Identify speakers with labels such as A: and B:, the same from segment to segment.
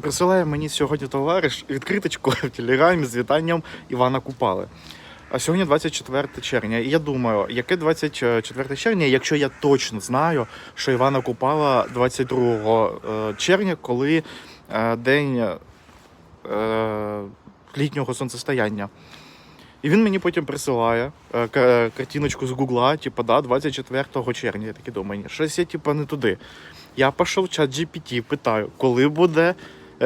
A: Присилає мені сьогодні товариш відкриточку в телеграмі з вітанням Івана Купали. А сьогодні 24 червня. І я думаю, яке 24 червня, якщо я точно знаю, що Івана Купала 22 е, червня, коли е, день е, літнього сонцестояння. І він мені потім присилає картиночку з Гугла, типу, да, 24 червня. Я такий думаю, щось я типу, не туди. Я пішов в чат GPT, питаю, коли буде,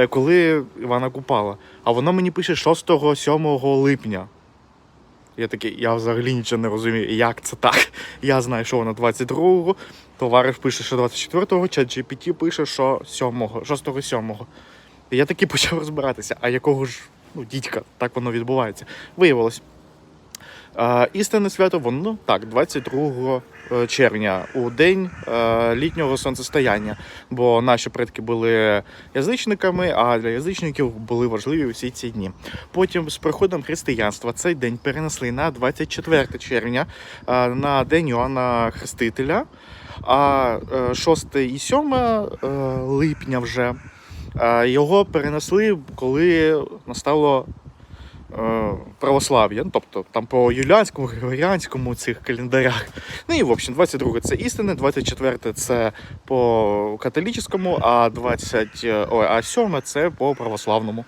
A: коли Івана Купала. А воно мені пише 6-7 липня. Я такий, я взагалі нічого не розумію, як це так. Я знаю, що воно 22-го, товариш пише, що 24-го, чат GPT пише, що 7-го, 6-7-го. І я таки почав розбиратися, а якого ж ну, дідька, так воно відбувається. Виявилось. Істинне свято, воно ну, так, 22 е, червня, у день е, літнього сонцестояння. Бо наші предки були язичниками, а для язичників були важливі усі ці дні. Потім, з приходом християнства, цей день перенесли на 24 червня, е, на день Іоанна Хрестителя. А е, 6 і 7 е, липня вже його перенесли, коли настало православ'я. Ну, тобто там по юліанському, григоріанському цих календарях. Ну і в общем, 22 це істинне, 24 це по католічному, а 20, е, ой, а 7 це по православному.